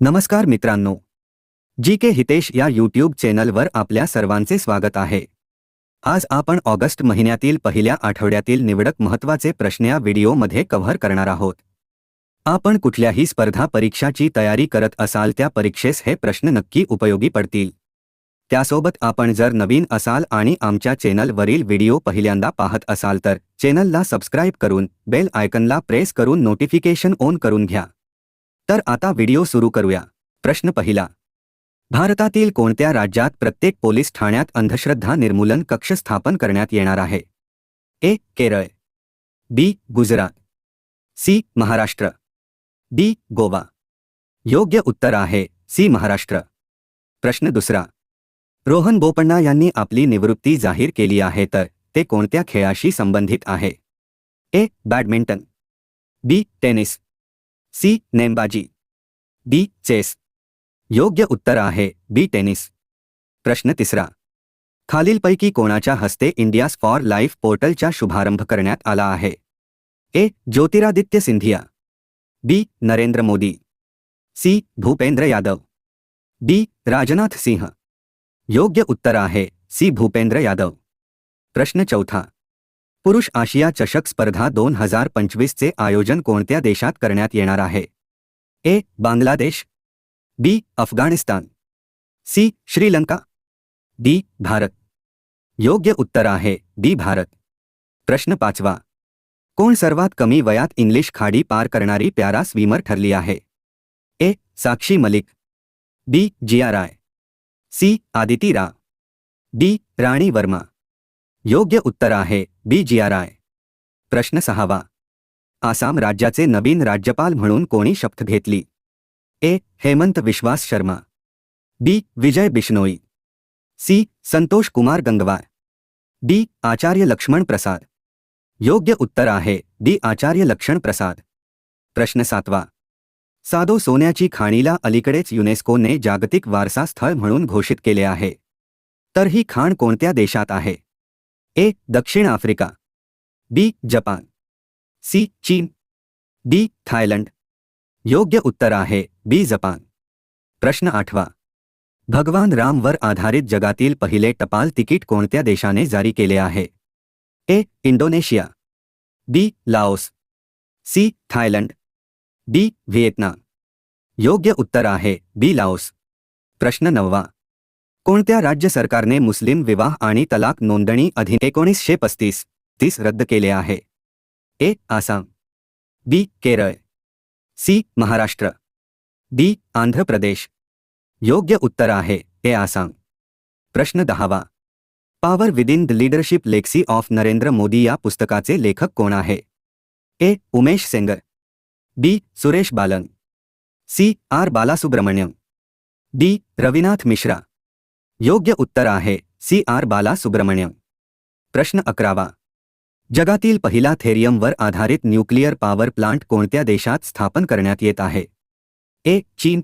नमस्कार मित्रांनो. जी के हितेश या यूट्यूब चॅनलवर आपल्या सर्वांचे स्वागत आहे. आज आपण ऑगस्ट महिन्यातील पहिल्या आठवड्यातील निवडक महत्त्वाचे प्रश्न या व्हिडिओमध्ये कव्हर करणार आहोत. आपण कुठल्याही स्पर्धा परीक्षाची तयारी करत असाल त्या परीक्षेस हे प्रश्न नक्की उपयोगी पडतील. त्यासोबत आपण जर नवीन असाल आणि आमच्या चॅनलवरील व्हिडिओ पहिल्यांदा पाहत असाल तर चॅनलला सबस्क्राईब करून बेल आयकनला प्रेस करून नोटिफिकेशन ऑन करून घ्या. तर आता व्हिडिओ सुरू करूया. प्रश्न पहिला. भारतातील कोणत्या राज्यात प्रत्येक पोलीस ठाण्यात अंधश्रद्धा निर्मूलन कक्ष स्थापन करण्यात येणार आहे? A. Kerala. B. Gujarat. C. Maharashtra. D. Goa. योग्य उत्तर आहे. सी. महाराष्ट्र. प्रश्न दुसरा. रोहन बोपण्णा यांनी आपली निवृत्ती जाहीर केली आहे तर ते कोणत्या खेळाशी संबंधित आहे? A. Badminton. B. Tennis. C, नेमबाजी। D chess. योग्य उत्तर आहे, बी, टेनिस। प्रश्न तिसरा। खालीलपैकी कोणाच्या हस्ते इंडियाज फॉर लाईफ पोर्टलचा शुभारंभ करण्यात आला आहे? A, Jyotiraditya Scindia. B, Narendra Modi. C, Bhupender Yadav. D, Rajnath Singh. योग्य उत्तर आहे, सी, भूपेंद्र यादव. प्रश्न चौथा। पुरुष आशिया चषक स्पर्धा दोन हज़ार पंचवीसचे आयोजन कोणत्या देशात करण्यात येणार आहे? A. Bangladesh. B. Afghanistan. C. Sri Lanka. D. Bharat. योग्य उत्तर आहे. डी. भारत. प्रश्न पाचवा. कोण सर्वात कमी वयात इंग्लिश खाडी पार करणारी प्यारा स्विमर ठरली आहे? A. Sakshi Malik. B. Jiya Rai. C. Aditi रा डी. राणी वर्मा. योग्य उत्तर आहे. बी जिया राय प्रश्न सहावा. आसाम राज्याचे नवीन राज्यपाल म्हणून कोणी शपथ घेतली? A. Hemant Vishwas Sharma. B. Vijay Bishnoi. C. Santosh Kumar Gangwar. D. Acharya Laxman Prasad. योग्य उत्तर आहे. डी. आचार्य लक्ष्मण प्रसाद. प्रश्न सातवा. साधो सोन्याची खाणीला अलीकडेच युनेस्कोने जागतिक वारसा स्थळ म्हणून घोषित केले आहे. तर ही खाण कोणत्या देशात आहे? ए, दक्षिण आफ्रिका बी, जपान। सी, चीन। डी थायलंड योग्य उत्तर आहे, बी, जपान। प्रश्न आठवा। भगवान रामवर आधारित जगातील पहिले टपाल तिकीट कोणत्या देशाने जारी केले आहे? A, Indonesia. B, Laos. C, Thailand. D, Vietnam. योग्य उत्तर आहे, बी, लाओस। प्रश्न नववा। कोणत्या राज्य सरकारने मुस्लिम विवाह आणि तलाक नोंदणी अधिन एकोणीसशे पस्तीस तीस रद्द केले आहे? A. Assam. B. Kerala. C. Maharashtra. D. Andhra Pradesh. योग्य उत्तर आहे. ए. आसाम. प्रश्न दहावा. Power within the leadership legacy of Narendra Modi या पुस्तकाचे लेखक कोण आहे? A. Umesh Sengar. B. Suresh Balan. C. R. Balasubramaniam. D. Ravinath Mishra. योग्य उत्तर आहे. सी. आर. बाला बालासुब्रमण्यम. प्रश्न अकरावा. जगातील पहिला थेरियमवर आधारित न्यूक्लिअर पॉवर प्लांट कोणत्या देशात स्थापन करण्यात येत आहे? ए. चीन.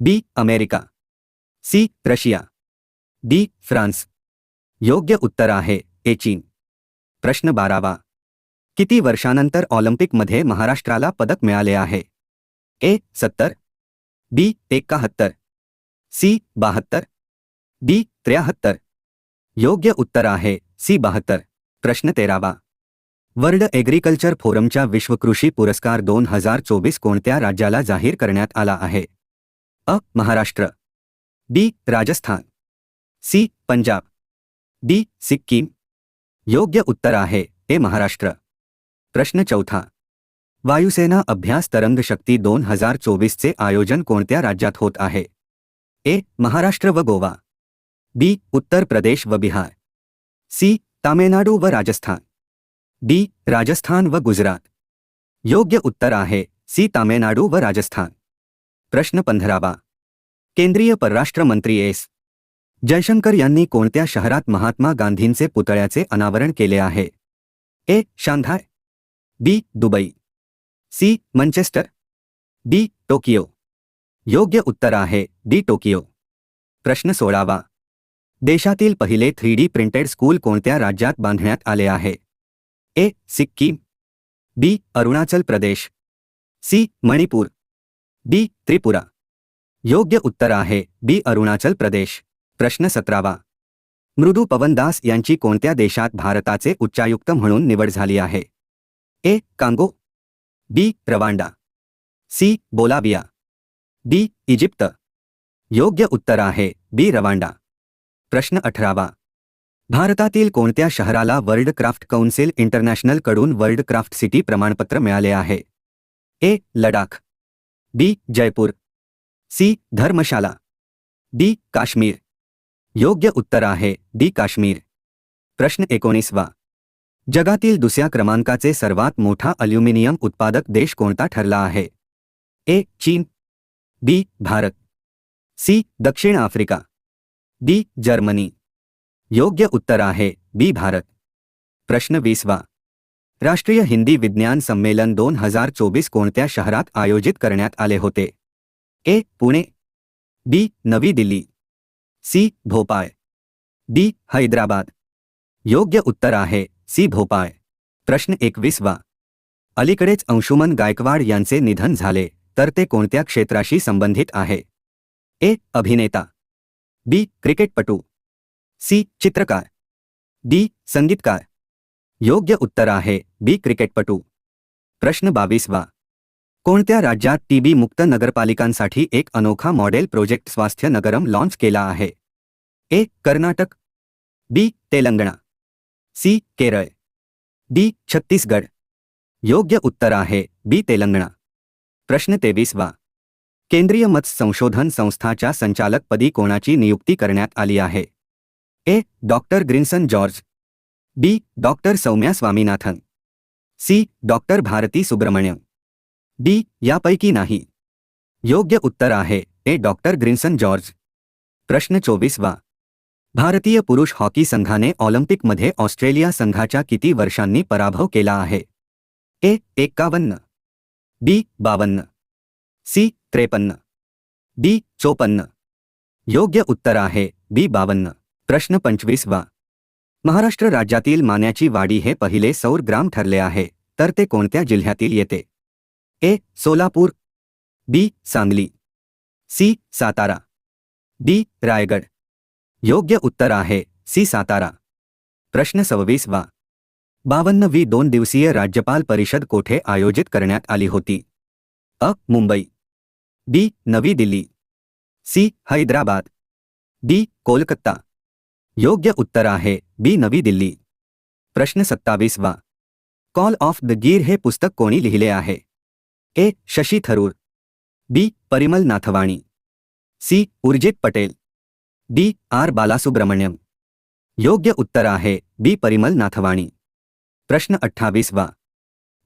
B. America. C. Russia. D. France. योग्य उत्तर आहे. ए. चीन. प्रश्न बारावा. किती वर्षानंतर ऑलिम्पिकमध्ये महाराष्ट्राला पदक मिळाले आहे? ए. सत्तर. बी. एकाहत्तर सी. बहात्तर. डी त्र्याहत्तर. योग्य उत्तर आहे सी बहात्तर. प्रश्न तेरावा. वर्ल्ड एग्रीकल्चर फोरमच्या विश्वकृषी पुरस्कार दोन हज़ार चोवीस कोणत्या राज्याला जाहीर करण्यात आला आहे? अ. Maharashtra. B. Rajasthan. C. Punjab. D. Sikkim. योग्य उत्तर आहे ए महाराष्ट्र. प्रश्न चौथा. वायुसेना अभ्यास तरंग शक्ती दोन हज़ार चोवीसचे आयोजन कोणत्या राज्यात होत आहे? ए. महाराष्ट्र व गोवा. बी, उत्तर प्रदेश व बिहार। सी तामिळनाडू व राजस्थान। डी, राजस्थान व गुजरात। योग्य उत्तर आहे, सी तामिळनाडू व राजस्थान। प्रश्न पंधरावा। केंद्रीय परराष्ट्र मंत्री एस. जयशंकर यांनी कोणत्या शहरात महात्मा गांधींचे पुतळ्याचे अनावरण केले आहे? A, Shanghai. B, Dubai. C, Manchester. D Tokyo. योग्य उत्तर आहे, डी, टोकियो. प्रश्न सोळावा. देशातील पहिले थ्री डी प्रिंटेड स्कूल कोणत्या राज्यात बांधण्यात आले आहे? A. Sikkim. B. Arunachal Pradesh. C. Manipur. D. Tripura. योग्य उत्तर आहे. बी. अरुणाचल प्रदेश. प्रश्न सतरावा. मृदू पवनदास यांची कोणत्या देशात भारताचे उच्चायुक्त म्हणून निवड झाली आहे? A. Congo. B. Rwanda. C. Bolivia. D. Egypt. योग्य उत्तर आहे. बी. रवांडा. प्रश्न अठरावा। भारतातील कोणत्या शहराला वर्ल्ड क्राफ्ट कौन्सिल इंटरनॅशनल कडून वर्ल्ड क्राफ्ट सिटी प्रमाणपत्र मिळाले आहे? A. Ladakh. B. Jaipur. C. Dharamshala. D. Kashmir. योग्य उत्तर आहे. डी. काश्मीर. प्रश्न एकोणीसवा. जगातील दुसऱ्या क्रमांकाचे सर्वात मोठा अल्युमिनियम उत्पादक देश कोणता ठरला आहे? ए. चीन. बी. भारत. सी. दक्षिण आफ्रिका. D Germany. योग्य उत्तर आहे बी, भारत। प्रश्न वीसवा राष्ट्रीय हिंदी विज्ञान संमेलन दोन हज़ार चोवीस कोणत्या शहरात आयोजित करण्यात आले होते? A, Pune. B, Navi Delhi. C, Bhopal. D, Hyderabad. योग्य उत्तर आहे सी, भोपाळ। प्रश्न एकवीसवा। अलीकडेच अंशुमन गायकवाड यांचे निधन झाले, तर ते कोणत्या क्षेत्राशी संबंधित आहे? ए, अभिनेता। बी क्रिकेटपटू सी चित्रकार डी संगीतकार योग्य उत्तर आहे बी क्रिकेटपटू प्रश्न बावीसवा कोणत्या राज्यात टीबी मुक्त नगरपालिकांसाठी एक अनोखा मॉडेल प्रोजेक्ट स्वास्थ्य नगरम लॉन्च केला आहे A Karnataka B Telangana C Kerala D Chhattisgarh योग्य उत्तर आहे बी तेलंगणा प्रश्न तेवीसवा केंद्रीय मत्स्य संशोधन संस्थाच्या संचालकपदी कोणाची नियुक्ती करण्यात आली आहे? A. Doctor Grinson George. B. Doctor Soumya Swaminathan. C. Doctor Bharati Subramaniam D. यापैकी नाही. योग्य उत्तर आहे ए. Doctor Grinson George. प्रश्न चोवीसवा भारतीय पुरुष हॉकी संघाने ऑलिम्पिकमध्ये ऑस्ट्रेलिया संघाच्या किती वर्षांनी पराभव केला आहे? ए. एक्कावन्न बी. बावन्न. सी त्रेपन्न. डी चोपन्न. योग्य उत्तर आहे बी बावन्न. प्रश्न पंचवीसवा. महाराष्ट्र राज्यातील मान्याची वाडी हे पहिले सौर ग्राम ठरले आहे तर ते कोणत्या जिल्ह्यातील येते? A Solapur. B Sangli. C Satara. D Raigad. योग्य उत्तर आहे सी सातारा. प्रश्न सव्वीसवा. बावन्नवी दोन दिवसीय राज्यपाल परिषद कोठे आयोजित करण्यात आली होती? अ Mumbai. B Navi Delhi. C, Hyderabad. D, Kolkata. योग्य उत्तर आहे, बी, नवी दिल्ली। प्रश्न सत्तावीसवा। कॉल ऑफ़ द गीर हे पुस्तक कोणी लिहिले आहे? A, Shashi Tharoor. B, Parimal Nathwani. C, Urjit Patel. D, R, Balasubramaniam. योग्य उत्तर आहे, बी, परिमल नाथवाणी. प्रश्न अठ्ठावीसवा।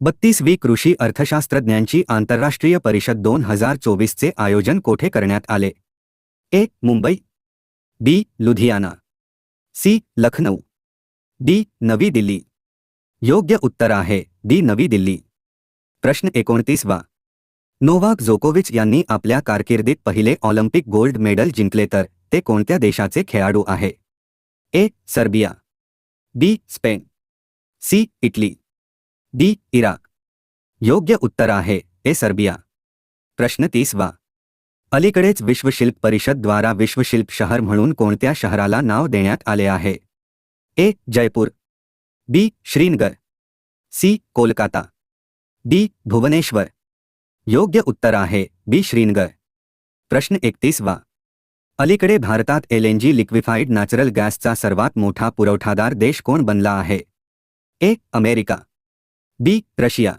बत्तीसवी कृषी अर्थशास्त्रज्ञांची आंतरराष्ट्रीय परिषद दोन हजार चोवीसचे आयोजन कोठे करण्यात आले? A. Mumbai. B. Ludhiana. C. Lucknow D. Navi Delhi. योग्य उत्तर आहे. डी. नवी दिल्ली. प्रश्न एकोणतीसवा नोवाक जोकोविच यांनी आपल्या कारकिर्दीत पहिले ऑलिम्पिक गोल्ड मेडल जिंकले तर ते कोणत्या देशाचे खेळाडू आहे? A. Serbia. B. Spain. C. Italy. D, Iraq. योग्य उत्तर आहे, ए, सर्बिया. प्रश्न तीसवा अलीकडेच विश्वशिल्प परिषद द्वारा विश्वशिल्प शहर म्हणून कोणत्या शहराला नाव देण्यात आले आहे? A, Jaipur. B, Srinagar. C, Kolkata. D, Bhubaneswar. योग्य उत्तर आहे, बी, श्रीनगर. प्रश्न एकतीसवा अलीकडे भारतात L N G liquefied natural गॅसचा सर्वात मोठा पुरवठादार देश कोण बनला आहे? A, America. B Russia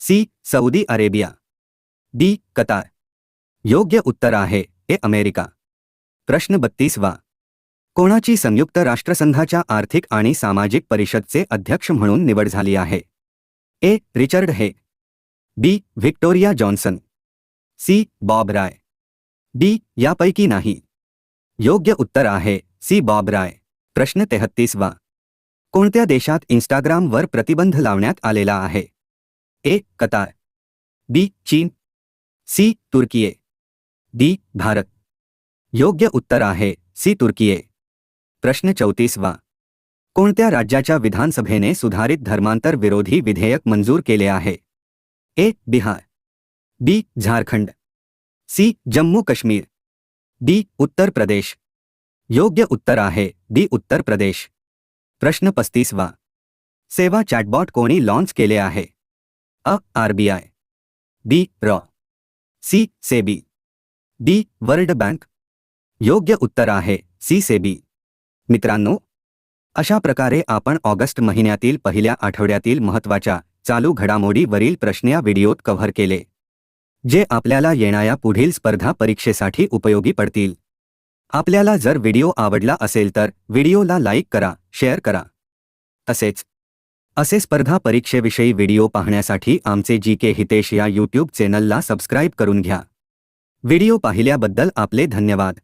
C Saudi Arabia D Qatar योग्य उत्तर आहे, ए, अमेरिका. प्रश्न बत्तीसवा. कोणाची संयुक्त राष्ट्रसंघाच्या आर्थिक आणि सामाजिक परिषदचे अध्यक्ष म्हणून निवड झाली आहे? A, Richard Hay. B, Victoria Johnson. C, Bob Rae. D, यापैकी नाही. योग्य उत्तर आहे, सी, बॉब राय. प्रश्न तेहत्तीसवा. कोणत्या देशात इंस्टाग्रामवर प्रतिबंध लावण्यात आलेला आहे? A, Qatar. बी, चीन. C, Turkiye. डी, भारत. योग्य उत्तर आहे, सी, तुर्कीये. प्रश्न चौतीसवा. कोणत्या राज्याच्या विधानसभेने सुधारित धर्मांतर विरोधी विधेयक मंजूर केले आहे? A, Bihar. B, Jharkhand. C, Jammu Kashmir. D, Uttar Pradesh. योग्य उत्तर आहे, डी, उत्तर प्रदेश. प्रश्न पस्तीसवा. सेवा चॅटबॉट कोणी लॉन्च केले आहे? अ RBI B raw. C SEBI. D World Bank. योग्य उत्तर आहे सी सेबी. मित्रांनो अशा प्रकारे आपण ऑगस्ट महिन्यातील पहिल्या आठवड्यातील महत्त्वाच्या चालू घडामोडीवरील प्रश्न या व्हिडिओत कव्हर केले जे आपल्याला येणाऱ्या पुढील स्पर्धा परीक्षेसाठी उपयोगी पडतील. आपल्याला जर व्हिडिओ आवडला असेल तर व्हिडिओला लाईक करा शेअर करा. तसेच असे स्पर्धा परीक्षेविषयी व्हिडिओ पाहण्यासाठी आमचे जी के हितेश या यूट्यूब चॅनलला सबस्क्राईब करून घ्या. व्हिडिओ पाहिल्याबद्दल आपले धन्यवाद.